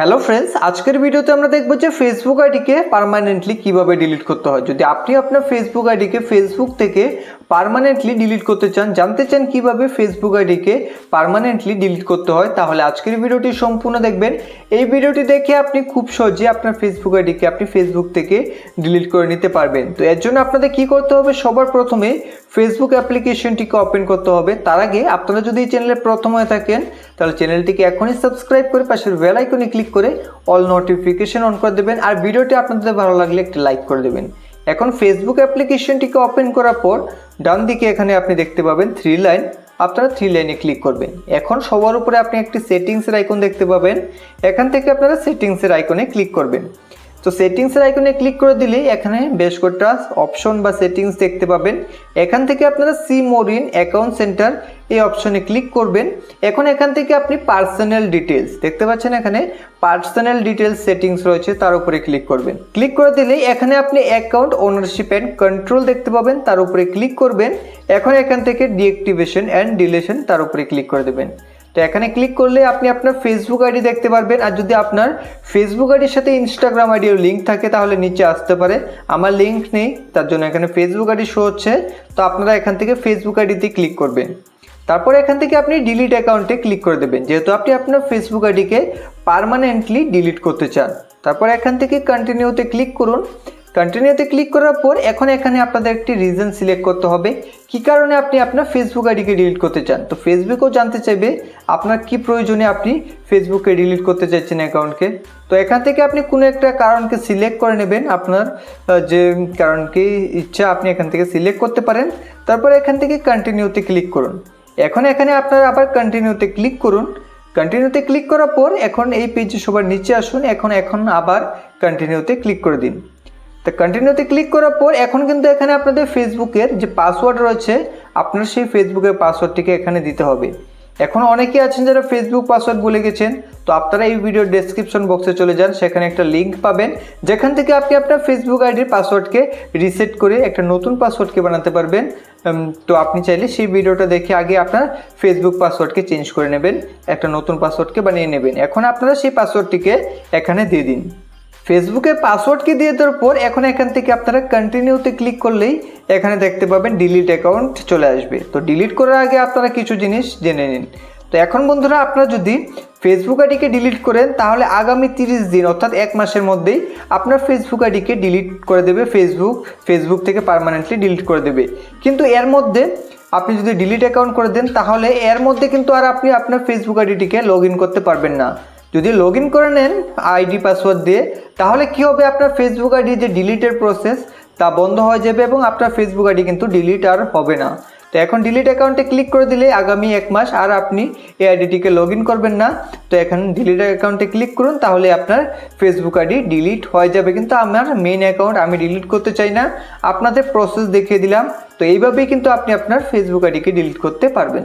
Hello friends আজকের ভিডিওতে আমরা দেখব যে ফেসবুক আইডিকে পার্মানেন্টলি কীভাবে ডিলিট করতে হয়। যদি আপনি আপনার ফেসবুক আইডিকে ফেসবুক থেকে পার্মানেন্টলি ডিলিট করতে চান, জানতে চান কীভাবে ফেসবুক আইডিকে পারমানেন্টলি ডিলিট করতে হয়, তাহলে আজকের ভিডিওটি সম্পূর্ণ দেখবেন। এই ভিডিওটি দেখে আপনি খুব সহজে আপনার ফেসবুক আইডিকে আপনি ফেসবুক থেকে ডিলিট করে নিতে পারবেন। তো এর জন্য আপনাদের কি করতে হবে? সবার প্রথমে ফেসবুক অ্যাপ্লিকেশনটিকে ওপেন করতে হবে। তার আগে আপনারা যদি এই চ্যানেলে প্রথম হয়ে থাকেন, তাহলে চ্যানেলটিকে এখনই সাবস্ক্রাইব করে পাশের বেল আইকনে ক্লিক করে অল নোটিফিকেশন অন করে দেবেন। আর ভিডিওটি আপনাদের ভালো লাগলে একটি লাইক করে দেবেন। এখন ফেসবুক অ্যাপ্লিকেশনটিকে ওপেন করার পর ডান দিকে এখানে আপনি দেখতে পাবেন থ্রি লাইন আপনারা থ্রি লাইনে ক্লিক করবেন। এখন সবার উপরে আপনি একটি সেটিংসের আইকন দেখতে পাবেন। এখান থেকে আপনারা সেটিংসের আইকনে ক্লিক করবেন। তো সেটিংসের আইকনে ক্লিক করে দিলেই এখানে বেশ কয়েকটা অপশন বা সেটিংস দেখতে পাবেন। এখান থেকে আপনারা সি মোরিন অ্যাকাউন্ট সেন্টার এই অপশনে ক্লিক করবেন। এখন এখান থেকে আপনি পার্সোনাল ডিটেলস দেখতে পাচ্ছেন এখানে পার্সোনাল ডিটেলস সেটিংস রয়েছে, তার উপরে ক্লিক করবেন। ক্লিক করে দিলেই এখানে আপনি অ্যাকাউন্ট ওনারশিপ অ্যান্ড কন্ট্রোল দেখতে পাবেন, তার উপরে ক্লিক করবেন। এখন এখান থেকে ডিঅ্যাক্টিভেশন অ্যান্ড ডিলেশন তার উপরে ক্লিক করে দেবেন। তো এখানে ক্লিক করলে আপনি আপনার ফেসবুক আইডি দেখতে পারবেন। আর যদি আপনার ফেসবুক আইডির সাথে ইনস্টাগ্রাম আইডির লিঙ্ক থাকে, তাহলে নিচে আসতে পারে। আমার লিঙ্ক নেই, তার জন্য এখানে ফেসবুক আইডি শো হচ্ছে। তো আপনারা এখান থেকে ফেসবুক আইডিতে ক্লিক করবেন। তারপর এখান থেকে আপনি ডিলিট অ্যাকাউন্টে ক্লিক করে দেবেন। যেহেতু আপনি আপনার ফেসবুক আইডিকে পারমানেন্টলি ডিলিট করতে চান। তারপর এখান থেকে কন্টিনিউতে ক্লিক করুন। কন্টিনিউতে ক্লিক করার পর এখন এখানে আপনাদের একটি রিজন সিলেক্ট করতে হবে। কি কারণে আপনি আপনার ফেসবুক আইডিকে ডিলিট করতে চান? তো ফেসবুকও জানতে চাইবে আপনার কি প্রয়োজনে আপনি ফেসবুকে ডিলিট করতে চাইছেন অ্যাকাউন্টকে তো এখান থেকে আপনি কোনো একটা কারণকে সিলেক্ট করে নেবেন আপনার যে কারণকে ইচ্ছা আপনি এখান থেকে সিলেক্ট করতে পারেন। তারপর এখান থেকে কন্টিনিউতে ক্লিক করুন। এখন এখানে আপনারা আবার কন্টিনিউতে ক্লিক করুন। কন্টিনিউতে ক্লিক করার পর এখন এই পেজে সবার নিচে আসুন। এখন এখন আবার কন্টিনিউতে ক্লিক করে দিন। তো কন্টিনিউতে ক্লিক করার পর এখন কিন্তু এখানে আপনাদের ফেসবুকের যে পাসওয়ার্ড রয়েছে, আপনার সেই ফেসবুকের পাসওয়ার্ডটিকে এখানে দিতে হবে। এখন অনেকে আছেন যারা ফেসবুক পাসওয়ার্ড ভুলে গেছেন, তো আপনারা এই ভিডিও ডেসক্রিপশন বক্সে চলে যান, সেখানে একটা লিঙ্ক পাবেন, যেখান থেকে আপনি আপনার ফেসবুক আইডির পাসওয়ার্ডকে রিসেট করে একটা নতুন পাসওয়ার্ডকে বানাতে পারবেন। তো আপনি চাইলে সেই ভিডিওটা দেখে আগে আপনার ফেসবুক পাসওয়ার্ডকে চেঞ্জ করে নেবেন, একটা নতুন পাসওয়ার্ডকে বানিয়ে নেবেন। এখন আপনারা সেই পাসওয়ার্ডটিকে এখানে দিয়ে দিন। ফেসবুকে পাসওয়ার্ডকে দিয়ে দেওয়ার পর এখন এখান থেকে আপনারা কন্টিনিউতে ক্লিক করলেই এখানে দেখতে পাবেন ডিলিট অ্যাকাউন্ট চলে আসবে। তো ডিলিট করার আগে আপনারা কিছু জিনিস জেনে নিন। তো এখন বন্ধুরা আপনারা যদি ফেসবুক আইডিকে ডিলিট করেন, তাহলে আগামী তিরিশ দিন, অর্থাৎ এক মাসের মধ্যেই আপনার ফেসবুক আইডিকে ডিলিট করে দেবে। ফেসবুক ফেসবুক থেকে পার্মানেন্টলি ডিলিট করে দেবে। কিন্তু এর মধ্যে আপনি যদি ডিলিট অ্যাকাউন্ট করে দেন, তাহলে এর মধ্যে কিন্তু আর আপনি আপনার ফেসবুক আইডিটিকে লগ ইন করতে পারবেন না। যদি লগ ইন করে নেন আইডি পাসওয়ার্ড দিয়ে, তাহলে কী হবে? আপনার ফেসবুক আইডি যে ডিলিটের প্রসেস তা বন্ধ হয়ে যাবে এবং আপনার ফেসবুক আইডি কিন্তু ডিলিট আর হবে না। তো এখন ডিলিট অ্যাকাউন্টে ক্লিক করে দিলে আগামী এক মাস আর আপনি এই আইডিটিকে লগ ইন করবেন না। তো এখন ডিলিট অ্যাকাউন্টে ক্লিক করুন, তাহলে আপনার ফেসবুক আইডি ডিলিট হয়ে যাবে। কিন্তু আমার মেইন অ্যাকাউন্ট আমি ডিলিট করতে চাই না। আপনাদের প্রসেস দেখিয়ে দিলাম। তো এইভাবেই কিন্তু আপনি আপনার ফেসবুক আইডিকে ডিলিট করতে পারবেন।